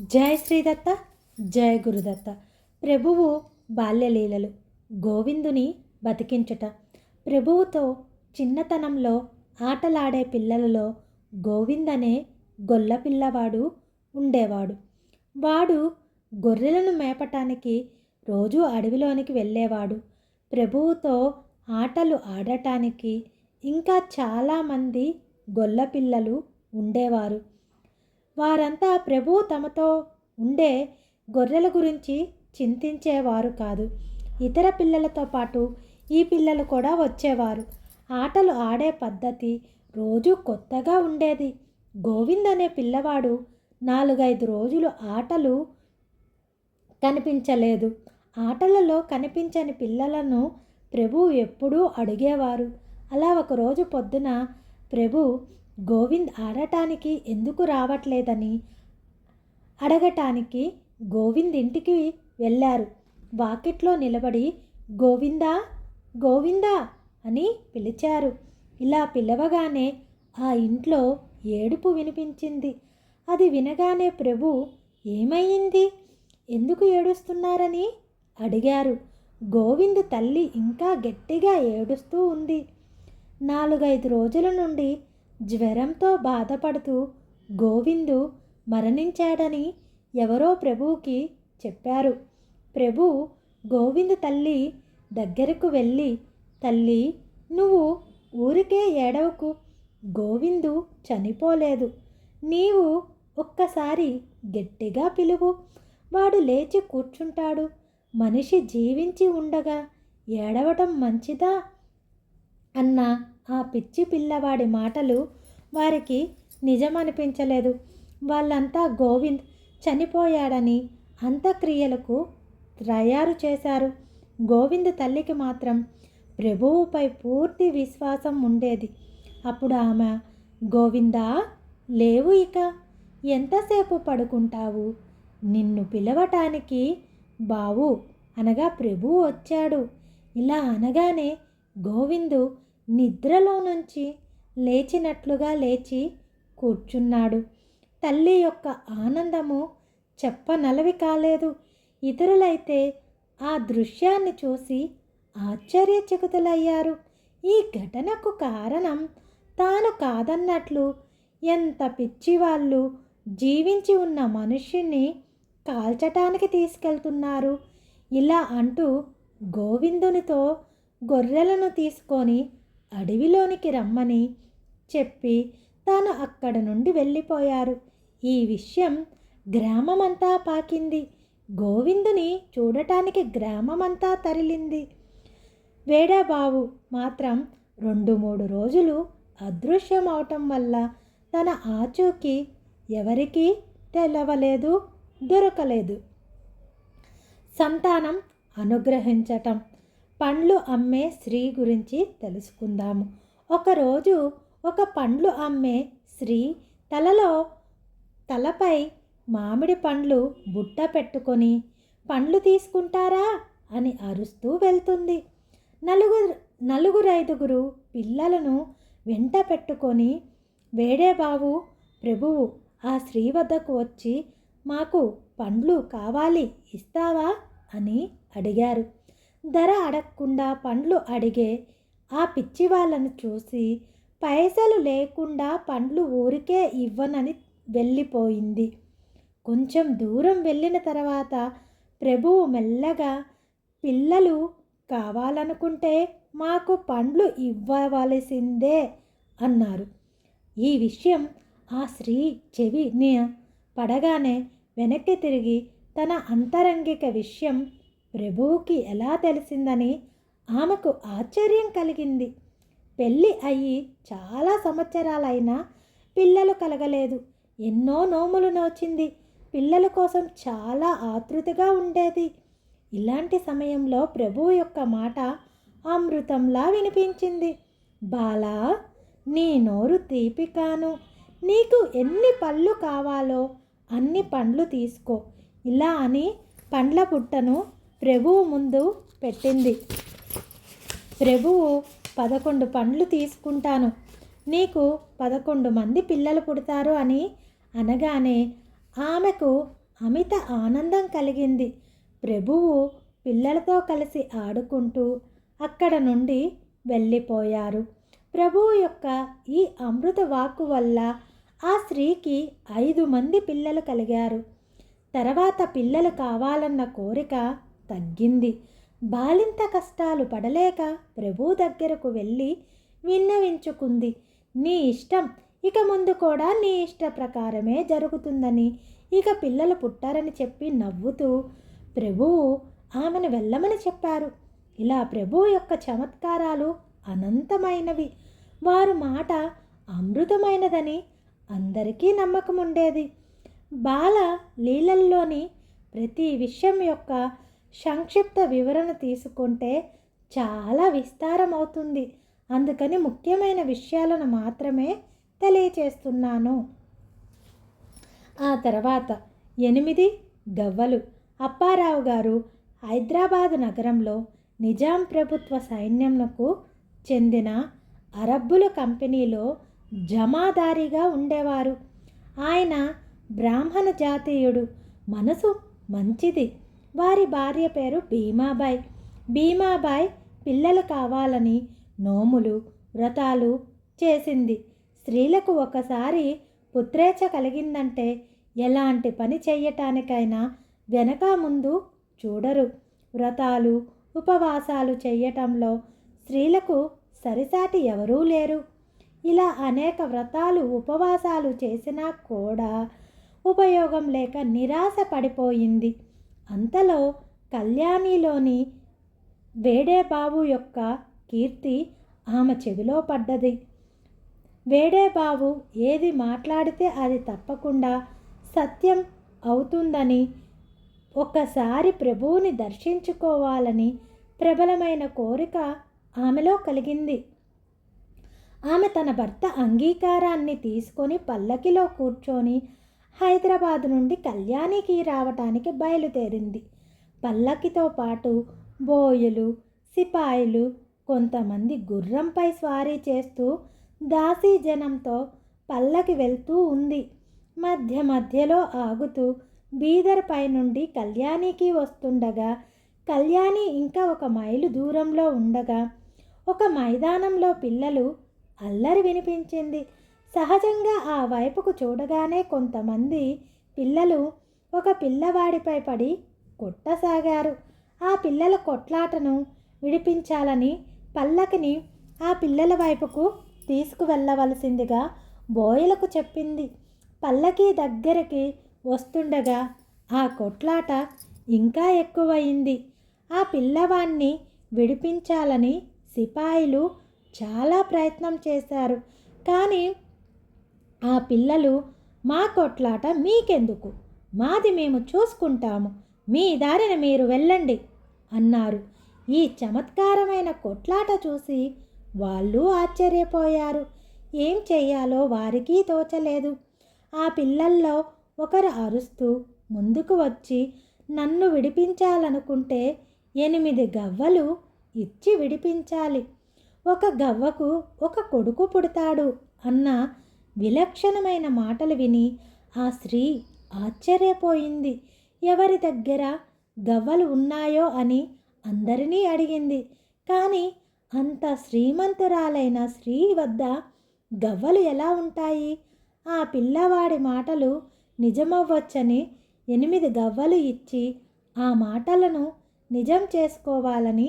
జయ శ్రీదత్త జయ గురుదత్త. ప్రభువు బాల్యలీలలు. గోవిందుని బతికించుట. ప్రభువుతో చిన్నతనంలో ఆటలాడే పిల్లలలో గోవింద్ అనే గొల్ల పిల్లవాడు ఉండేవాడు. వాడు గొర్రెలను మేపటానికి రోజు అడవిలోనికి వెళ్ళేవాడు. ప్రభువుతో ఆటలు ఆడటానికి ఇంకా చాలామంది గొల్ల పిల్లలు ఉండేవారు. వారంతా ప్రభు తమతో ఉండే గొర్రెల గురించి చింతించేవారు కాదు. ఇతర పిల్లలతో పాటు ఈ పిల్లలు కూడా వచ్చేవారు. ఆటలు ఆడే పద్ధతి రోజు కొత్తగా ఉండేది. గోవింద్ అనే పిల్లవాడు నాలుగైదు రోజులు ఆటలు కనిపించలేదు. ఆటలలో కనిపించని పిల్లలను ప్రభు ఎప్పుడూ అడిగేవారు. అలా ఒకరోజు పొద్దున ప్రభు గోవింద్ ఆడటానికి ఎందుకు రావట్లేదని అడగటానికి గోవింద్ ఇంటికి వెళ్ళారు. వాకిట్లో నిలబడి గోవిందా గోవిందా అని పిలిచారు. ఇలా పిలవగానే ఆ ఇంట్లో ఏడుపు వినిపించింది. అది వినగానే ప్రభు ఏమయ్యింది? ఎందుకు ఏడుస్తున్నారని? అడిగారు. గోవింద్ తల్లి ఇంకా గట్టిగా ఏడుస్తూ ఉంది. నాలుగైదు రోజుల నుండి జ్వరంతో బాధపడుతూ గోవిందు మరణించాడని ఎవరో ప్రభువుకి చెప్పారు. ప్రభు గోవింద్ తల్లి దగ్గరకు వెళ్ళి తల్లి నువ్వు ఊరికే ఏడవకు. గోవిందు చనిపోలేదు. నీవు ఒక్కసారి గట్టిగా పిలువు. వాడు లేచి కూర్చుంటాడు. మనిషి జీవించి ఉండగా ఏడవటం మంచిదా? అన్న ఆ పిచ్చి పిల్లవాడి మాటలు వారికి నిజమనిపించలేదు. వాళ్ళంతా గోవింద్ చనిపోయాడని అంత్యక్రియలకు తయారు చేశారు. గోవింద్ తల్లికి మాత్రం ప్రభువుపై పూర్తి విశ్వాసం ఉండేది. అప్పుడు ఆమె గోవిందా లేవు ఇక. ఎంతసేపు పడుకుంటావు? నిన్ను పిలవటానికి బావు అనగా ప్రభువు వచ్చాడు. ఇలా అనగానే గోవిందు నిద్రలో నుంచి లేచినట్లుగా లేచి కూర్చున్నాడు. తల్లి యొక్క ఆనందము చెప్పనలవి కాలేదు. ఇతరులైతే ఆ దృశ్యాన్ని చూసి ఆశ్చర్యచకుతులయ్యారు. ఈ ఘటనకు కారణం తాను కాదన్నట్లు ఎంత పిచ్చివాళ్ళు జీవించి ఉన్న మనుష్యుని కాల్చటానికి తీసుకెళ్తున్నారు. ఇలా అంటూ గోవిందునితో గొర్రెలను తీసుకొని అడవిలోనికి రమ్మని చెప్పి తాను అక్కడ నుండి వెళ్ళిపోయారు. ఈ విషయం గ్రామమంతా పాకింది. గోవిందుని చూడటానికి గ్రామమంతా తరిలింది. వేడాబావు మాత్రం రెండు మూడు రోజులు అదృశ్యం అవటం వల్ల తన ఆచూకీ ఎవరికీ తెలవలేదు దొరకలేదు. సంతానం అనుగ్రహించటం పండ్లు అమ్మే స్త్రీ గురించి తెలుసుకుందాము. ఒకరోజు ఒక పండ్లు అమ్మే స్త్రీ తలలో తలపై మామిడి పండ్లు బుట్ట పెట్టుకొని పండ్లు తీసుకుంటారా? అని అరుస్తూ వెళ్తుంది. నలుగురు నలుగురైదుగురు పిల్లలను వెంట పెట్టుకొని వేడేబాబు ప్రభువు ఆ స్త్రీ వద్దకు వచ్చి మాకు పండ్లు కావాలి ఇస్తావా? అని అడిగారు. ధర అడగకుండా పండ్లు అడిగే ఆ పిచ్చి వాళ్ళను చూసి పైసలు లేకుండా పండ్లు ఊరికే ఇవ్వనని వెళ్ళిపోయింది. కొంచెం దూరం వెళ్ళిన తర్వాత ప్రభువు మెల్లగా పిల్లలు కావాలనుకుంటే మాకు పండ్లు ఇవ్వవలసిందే అన్నారు. ఈ విషయం ఆ స్త్రీ చెవిని పడగానే వెనక్కి తిరిగి తన అంతరంగిక విషయం ప్రభువుకి ఎలా తెలిసిందని ఆమెకు ఆశ్చర్యం కలిగింది. పెళ్ళి అయ్యి చాలా సంవత్సరాలైనా పిల్లలు కలగలేదు. ఎన్నో నోములు నోచింది. పిల్లల కోసం చాలా ఆతృతగా ఉండేది. ఇలాంటి సమయంలో ప్రభువు యొక్క మాట అమృతంలా వినిపించింది. బాలా నీ నోరు తీపి కాను నీకు ఎన్ని పళ్ళు కావాలో అన్ని పండ్లు తీసుకో. ఇలా అని పండ్ల పుట్టను ప్రభువు ముందు పెట్టింది. ప్రభువు పదకొండు పండ్లు తీసుకుంటాను. నీకు పదకొండు మంది పిల్లలు పుడతారు అని అనగానే ఆమెకు అమిత ఆనందం కలిగింది. ప్రభువు పిల్లలతో కలిసి ఆడుకుంటూ అక్కడ నుండి వెళ్ళిపోయారు. ప్రభువు యొక్క ఈ అమృత వాక్కు వల్ల ఆ స్త్రీకి ఐదు మంది పిల్లలు కలిగారు. తర్వాత పిల్లలు కావాలన్న కోరిక తగ్గింది. బాలింత కష్టాలు పడలేక ప్రభు దగ్గరకు వెళ్ళి విన్నవించుకుంది. నీ ఇష్టం ఇక ముందు కూడా నీ ఇష్ట ప్రకారమే జరుగుతుందని ఇక పిల్లలు పుట్టారని చెప్పి నవ్వుతూ ప్రభువు ఆమెను వెళ్ళమని చెప్పారు. ఇలా ప్రభువు యొక్క చమత్కారాలు అనంతమైనవి. వారు మాట అమృతమైనదని అందరికీ నమ్మకం ఉండేది బాల లీలల్లోని ప్రతి విషయం యొక్క సంక్షిప్త వివరణ తీసుకుంటే చాలా విస్తారం అవుతుంది అందుకని ముఖ్యమైన విషయాలను మాత్రమే తెలియచేస్తున్నాను. ఆ తర్వాత ఎనిమిది గవ్వలు. అప్పారావు గారు హైదరాబాద్ నగరంలో నిజాం ప్రభుత్వ సైన్యంకు చెందిన అరబ్బుల కంపెనీలో జమాదారిగా ఉండేవారు. ఆయన బ్రాహ్మణ జాతీయుడు. మనసు మంచిది. వారి భార్య పేరు భీమాబాయ్. భీమాబాయ్ పిల్లలు కావాలని నోములు వ్రతాలు చేసింది. స్త్రీలకు ఒకసారి పుత్రేచ్ఛ కలిగిందంటే ఎలాంటి పని చేయటానికైనా వెనక ముందు చూడరు. వ్రతాలు ఉపవాసాలు చేయటంలో స్త్రీలకు సరిసాటి ఎవరూ లేరు. ఇలా అనేక వ్రతాలు ఉపవాసాలు చేసినా కూడా ఉపయోగం లేక నిరాశ పడిపోయింది. అంతలో కళ్యాణిలోని వేడేబాబు యొక్క కీర్తి ఆమె చెవిలో పడ్డది. వేడేబాబు ఏది మాట్లాడితే అది తప్పకుండా సత్యం అవుతుందని ఒకసారి ప్రభువుని దర్శించుకోవాలని ప్రబలమైన కోరిక ఆమెలో కలిగింది. ఆమె తన భర్త అంగీకారాన్ని తీసుకొని పల్లకిలో కూర్చొని హైదరాబాద్ నుండి కళ్యాణికి రావటానికి బయలుదేరింది. పల్లకితో పాటు బోయలు సిపాయిలు కొంతమంది గుర్రంపై స్వారీ చేస్తూ దాసీ జనంతో పల్లకి వెళ్తూ ఉంది. మధ్య మధ్యలో ఆగుతూ బీదర్పై నుండి కళ్యాణికి వస్తుండగా కళ్యాణి ఇంకా ఒక మైలు దూరంలో ఉండగా ఒక మైదానంలో పిల్లలు అల్లరి వినిపించింది. సహజంగా ఆ వైపుకు చూడగానే కొంతమంది పిల్లలు ఒక పిల్లవాడిపై పడి కొట్టసాగారు. ఆ పిల్లల కొట్లాటను విడిపించాలని పల్లకిని ఆ పిల్లల వైపుకు తీసుకువెళ్ళవలసిందిగా బోయలకు చెప్పింది. పల్లకి దగ్గరికి వస్తుండగా ఆ కొట్లాట ఇంకా ఎక్కువయింది. ఆ పిల్లవాణ్ణి విడిపించాలని సిపాయిలు చాలా ప్రయత్నం చేశారు. కానీ ఆ పిల్లలు మా కొట్లాట మీకెందుకు? మాది మేము చూసుకుంటాము. మీ దారిన మీరు వెళ్ళండి అన్నారు. ఈ చమత్కారమైన కొట్లాట చూసి వాళ్ళు ఆశ్చర్యపోయారు. ఏం చెయ్యాలో వారికి తోచలేదు. ఆ పిల్లల్లో ఒకరు అరుస్తూ ముందుకు వచ్చి నన్ను విడిపించాలనుకుంటే ఎనిమిది గవ్వలు ఇచ్చి విడిపించాలి. ఒక గవ్వకు ఒక కొడుకు పుడతాడు అన్న విలక్షణమైన మాటలు విని ఆ స్త్రీ ఆశ్చర్యపోయింది. ఎవరి దగ్గర గవ్వలు ఉన్నాయో అని అందరినీ అడిగింది. కానీ అంత శ్రీమంతురాలైన స్త్రీ వద్ద గవ్వలు ఎలా ఉంటాయి? ఆ పిల్లవాడి మాటలు నిజమవ్వచ్చని ఎనిమిది గవ్వలు ఇచ్చి ఆ మాటలను నిజం చేసుకోవాలని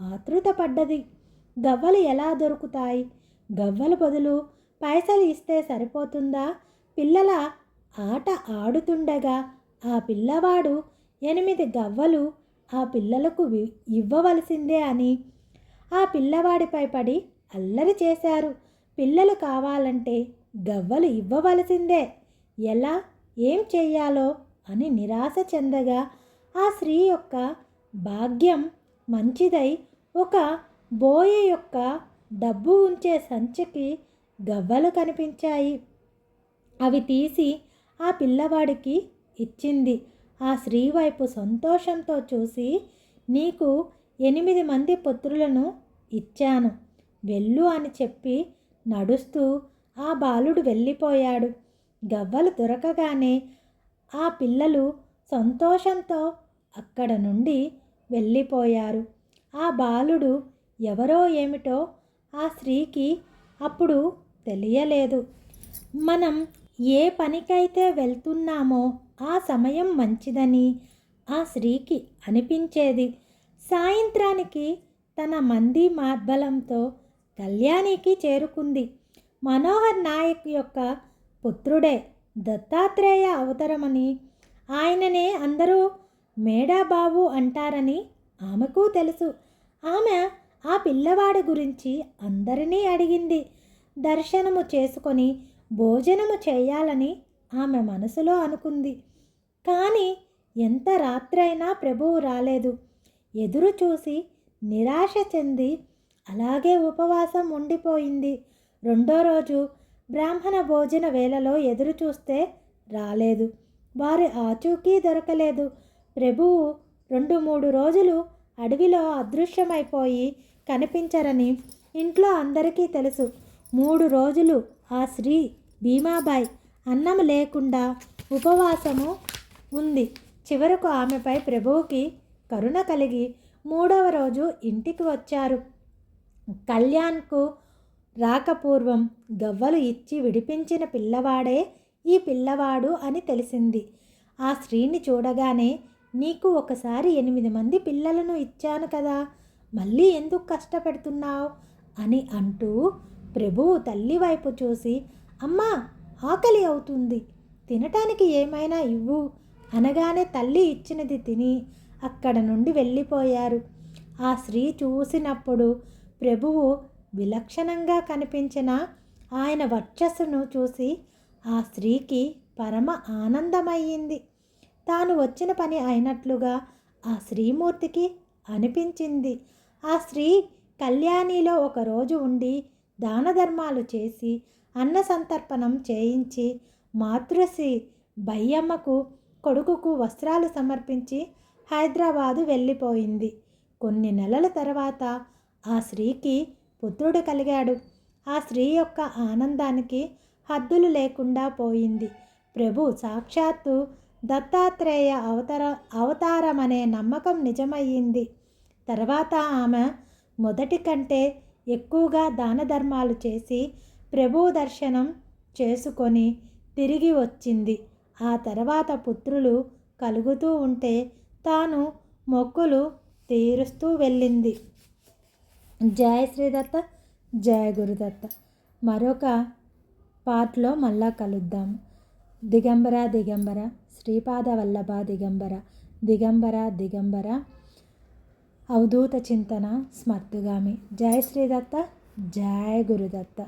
ఆతృతపడ్డది గవ్వలు ఎలా దొరుకుతాయి? గవ్వల బదులు పైసలు ఇస్తే సరిపోతుందా? పిల్లల ఆట ఆడుతుండగా ఆ పిల్లవాడు ఎనిమిది గవ్వలు ఆ పిల్లలకు ఇవ్వవలసిందే అని ఆ పిల్లవాడిపై పడి అల్లరి చేశారు. పిల్లలు కావాలంటే గవ్వలు ఇవ్వవలసిందే. ఎలా ఏం చెయ్యాలో అని నిరాశ చెందగా ఆ స్త్రీ యొక్క భాగ్యం మంచిదై ఒక బోయ యొక్క డబ్బు ఉంచే సంచికి గవ్వలు కనిపించాయి. అవి తీసి ఆ పిల్లవాడికి ఇచ్చింది. ఆ స్త్రీ వైపు సంతోషంతో చూసి నీకు ఎనిమిది మంది పుత్రులను ఇచ్చాను. వెళ్ళు అని చెప్పి నడుస్తూ ఆ బాలుడు వెళ్ళిపోయాడు. గవ్వలు దొరకగానే ఆ పిల్లలు సంతోషంతో అక్కడ నుండి వెళ్ళిపోయారు. ఆ బాలుడు ఎవరో ఏమిటో ఆ స్త్రీకి అప్పుడు తెలియలేదు. మనం ఏ పనికైతే వెళ్తున్నామో ఆ సమయం మంచిదని ఆ స్త్రీకి అనిపించేది. సాయంత్రానికి తన మంది మార్బలంతో కళ్యాణికి చేరుకుంది. మనోహర్ నాయక్ యొక్క పుత్రుడే దత్తాత్రేయ అవతరమని ఆయననే అందరూ మేడాబాబు అంటారని ఆమెకు తెలుసు. ఆమె ఆ పిల్లవాడి గురించి అందరినీ అడిగింది. దర్శనము చేసుకొని భోజనము చేయాలని ఆమె మనసులో అనుకుంది. కానీ ఎంత రాత్రైనా ప్రభువు రాలేదు. ఎదురు చూసి నిరాశ చెంది అలాగే ఉపవాసం ఉండిపోయింది. రెండో రోజు బ్రాహ్మణ భోజన వేళలో ఎదురు చూస్తే రాలేదు. వారి ఆచూకీ దొరకలేదు. ప్రభువు రెండు మూడు రోజులు అడవిలో అదృశ్యమైపోయి కనిపించరని ఇంట్లో అందరికీ తెలుసు. మూడు రోజులు ఆ స్త్రీ భీమాబాయ్ అన్నం లేకుండా ఉపవాసము ఉంది. చివరకు ఆమెపై ప్రభువుకి కరుణ కలిగి మూడవ రోజు ఇంటికి వచ్చారు. కళ్యాణ్కు రాకపూర్వం గవ్వలు ఇచ్చి విడిపించిన పిల్లవాడే ఈ పిల్లవాడు అని తెలిసింది. ఆ స్త్రీని చూడగానే నీకు ఒకసారి ఎనిమిది మంది పిల్లలను ఇచ్చాను కదా మళ్ళీ ఎందుకు కష్టపెడుతున్నావు? అని అంటూ ప్రభువు తల్లి వైపు చూసి అమ్మా ఆకలి అవుతుంది. తినటానికి ఏమైనా ఇవ్వు. అనగానే తల్లి ఇచ్చినది తిని అక్కడ నుండి వెళ్ళిపోయారు. ఆ స్త్రీ చూసినప్పుడు ప్రభువు విలక్షణంగా కనిపించిన ఆయన వర్చస్సును చూసి ఆ స్త్రీకి పరమ ఆనందమయ్యింది. తాను వచ్చిన పని అయినట్లుగా ఆ శ్రీమూర్తికి అనిపించింది. ఆ స్త్రీ కళ్యాణిలో ఒకరోజు ఉండి దాన ధర్మాలు చేసి అన్న సంతర్పణం చేయించి మాతృశ్రీ బయ్యమ్మకు కొడుకుకు వస్త్రాలు సమర్పించి హైదరాబాదు వెళ్ళిపోయింది. కొన్ని నెలల తర్వాత ఆ స్త్రీకి పుత్రుడు కలిగాడు. ఆ స్త్రీ యొక్క ఆనందానికి హద్దులు లేకుండా పోయింది. ప్రభు సాక్షాత్తు దత్తాత్రేయ అవతార అవతారమనే నమ్మకం నిజమయ్యింది. తర్వాత ఆమె మొదటి కంటే ఎక్కువగా దాన ధర్మాలు చేసి ప్రభు దర్శనం చేసుకొని తిరిగి వచ్చింది. ఆ తర్వాత పుత్రులు కలుగుతూ ఉంటే తాను మొక్కులు తీరుస్తూ వెళ్ళింది. జయ శ్రీదత్త జయ గురుదత్త. మరొక పార్ట్లో మళ్ళా కలుద్దాం. దిగంబర దిగంబర. శ్రీపాద వల్లభ దిగంబర. దిగంబర దిగంబర. అవధూత చింతన స్మర్తుగామి. జయ శ్రీదత్త జయ గురుదత్త.